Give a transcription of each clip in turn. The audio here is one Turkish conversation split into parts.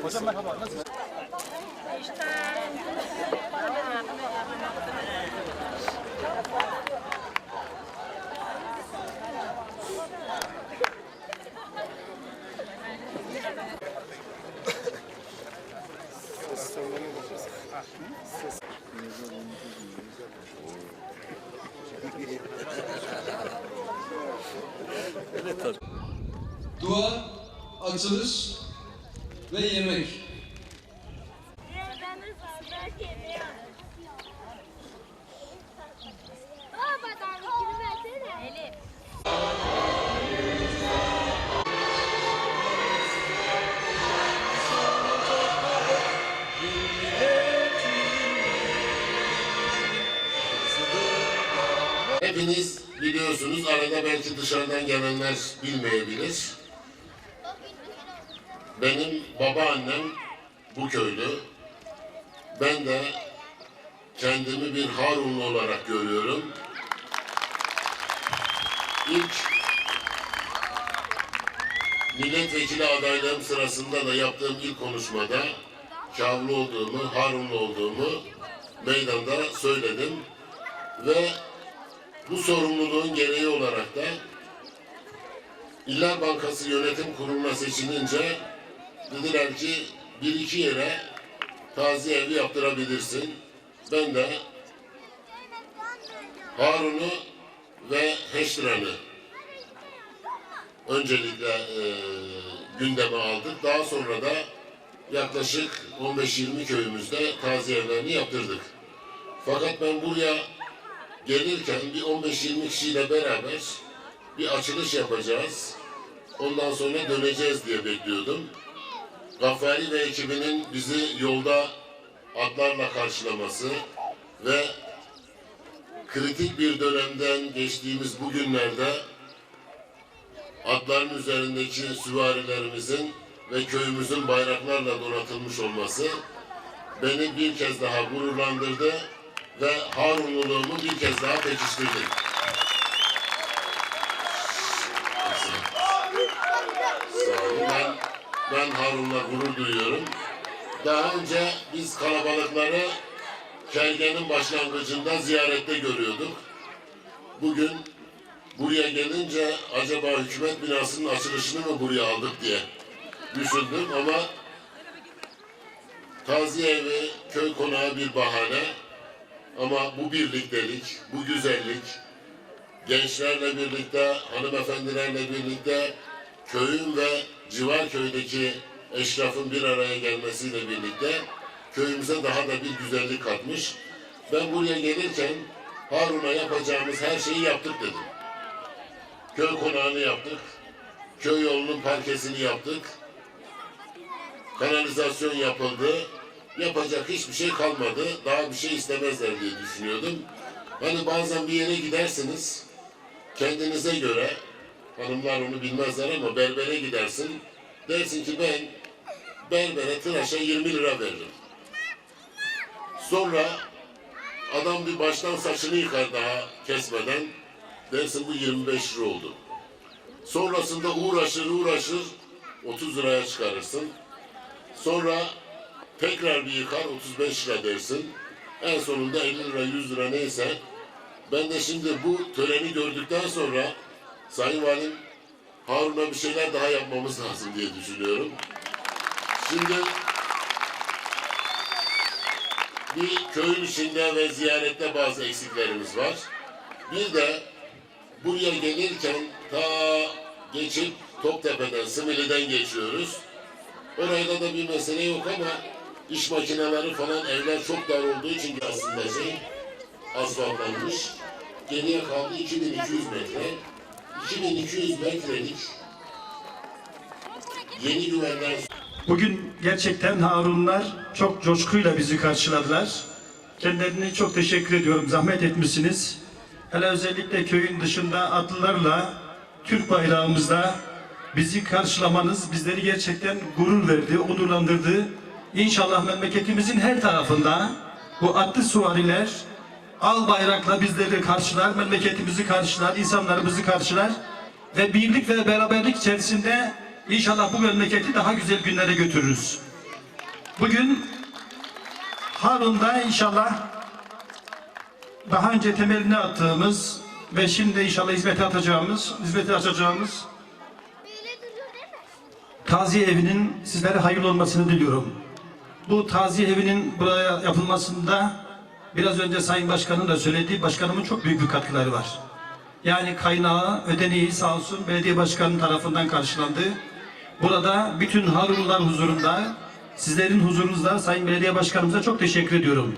Hocam merhaba. Dua, açılış ve yemek. Hepiniz biliyorsunuz arada belki dışarıdan gelenler bilmeyebilir. Benim babaannem bu köylü. Ben de kendimi bir Harunlu olarak görüyorum. İlk milletvekili adaylığım sırasında da yaptığım ilk konuşmada Kavlu olduğumu, Harunlu olduğumu meydanda söyledim. Ve bu sorumluluğun gereği olarak da İller Bankası Yönetim Kurulu'na seçilince dediler ki bir iki yere taziye evi yaptırabilirsin. Ben de Harun'u ve Heştiran'ı öncelikle e, gündeme aldık. Daha sonra da yaklaşık 15-20 köyümüzde taziye evlerini yaptırdık. Fakat ben buraya gelirken bir 15-20 kişiyle beraber bir açılış yapacağız. Ondan sonra döneceğiz diye bekliyordum. Gaffari ve ekibinin bizi yolda atlarla karşılaması ve kritik bir dönemden geçtiğimiz bu günlerde atların üzerindeki süvarilerimizin ve köyümüzün bayraklarla donatılmış olması beni bir kez daha gururlandırdı ve Harunluluğumu bir kez daha pekiştirdi. Sağ olun. Ben, ben Harun'la gurur duyuyorum. Daha önce biz kalabalıkları Kelge'nin başlangıcında ziyarette görüyorduk. Bugün buraya gelince acaba hükümet binasının açılışını mı buraya aldık diye düşündüm ama taziye evi, köy konağı bir bahane. Ama bu birliktelik, bu güzellik, gençlerle birlikte, hanımefendilerle birlikte, köyün ve civar köydeki eşrafın bir araya gelmesiyle birlikte köyümüze daha da bir güzellik katmış. Ben buraya gelirken Harun'a yapacağımız her şeyi yaptık dedim. Köy konağını yaptık, köy yolunun parkesini yaptık, kanalizasyon yapıldı, yapacak hiçbir şey kalmadı. Daha bir şey istemezler diye düşünüyordum. Hani bazen bir yere gidersiniz, kendinize göre, hanımlar onu bilmezler ama berbere gidersin. Dersin ki ben berbere tıraşa 20 lira veririm. Sonra adam bir baştan saçını yıkar daha kesmeden. Dersin bu 25 lira oldu. Sonrasında uğraşır uğraşır 30 liraya çıkarırsın. Sonra tekrar bir yıkar 35 lira dersin. En sonunda 50 lira 100 lira neyse. Ben de şimdi bu töreni gördükten sonra Sayın Valim Harun'a bir şeyler daha yapmamız lazım diye düşünüyorum. Şimdi bir köyün içinde ve ziyarette bazı eksiklerimiz var. Bir de buraya gelirken ta geçip Toptepe'den, Simili'den geçiyoruz. Orayda da bir mesele yok ama iş makineleri falan evler çok dar olduğu için aslında şey asfaltlanmış. Geriye kaldı 2200 metre. 2200 metrelik yeni güvenler Bugün gerçekten Harunlar çok coşkuyla bizi karşıladılar. Kendilerine çok teşekkür ediyorum. Zahmet etmişsiniz. Hele özellikle köyün dışında atlılarla Türk bayrağımızda bizi karşılamanız bizleri gerçekten gurur verdi, onurlandırdı. İnşallah memleketimizin her tarafında bu atlı suvariler al bayrakla bizleri karşılar, memleketimizi karşılar, insanlarımızı karşılar ve birlik ve beraberlik içerisinde inşallah bu memleketi daha güzel günlere götürürüz. Bugün Harun'da inşallah daha önce temelini attığımız ve şimdi inşallah hizmete atacağımız, hizmete açacağımız taziye evinin sizlere hayırlı olmasını diliyorum. Bu taziye evinin buraya yapılmasında biraz önce Sayın Başkan'ın da söylediği başkanımın çok büyük bir katkıları var. Yani kaynağı, ödeneği sağ olsun belediye başkanı tarafından karşılandı. Burada bütün Harunlular huzurunda, sizlerin huzurunuzda Sayın Belediye Başkanımıza çok teşekkür ediyorum.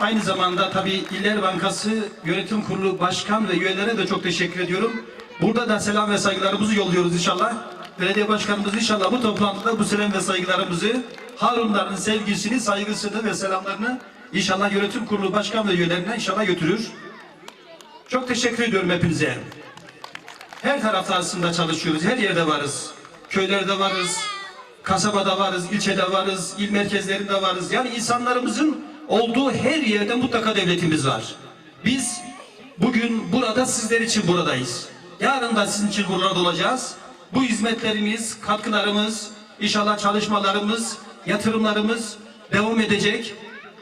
Aynı zamanda tabii İller Bankası Yönetim Kurulu Başkan ve üyelere de çok teşekkür ediyorum. Burada da selam ve saygılarımızı yolluyoruz inşallah. Belediye Başkanımız inşallah bu toplantıda bu selam ve saygılarımızı, Harunların sevgisini, saygısını ve selamlarını inşallah Yönetim Kurulu Başkan ve üyelerine inşallah götürür. Çok teşekkür ediyorum hepinize. Her tarafta aslında çalışıyoruz, her yerde varız. Köylerde varız, kasabada varız, ilçede varız, il merkezlerinde varız. Yani insanlarımızın olduğu her yerde mutlaka devletimiz var. Biz bugün burada sizler için buradayız. Yarın da sizin için burada olacağız. Bu hizmetlerimiz, katkılarımız, inşallah çalışmalarımız, yatırımlarımız devam edecek.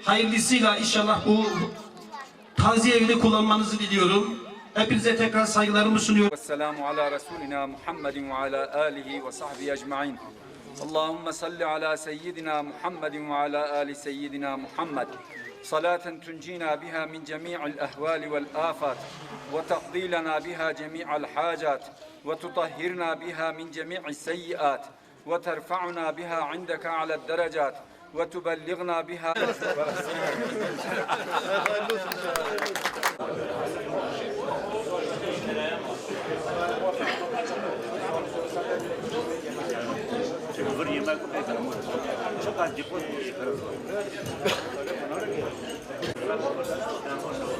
Hayırlısıyla inşallah bu taziye evini kullanmanızı diliyorum. Hepinize tekrar saygılarımı sunuyorum. والسلام على رسولنا محمد وعلى آله وصحبه أجمعين اللهم صل على سيدنا محمد وعلى آل سيدنا محمد صلاة تنجينا بها من جميع الأهوال والآفات وتقضي لنا بها جميع الحاجات وتطهرنا بها من جميع السيئات وترفعنا بها عندك على الدرجات وتبلغنا بها.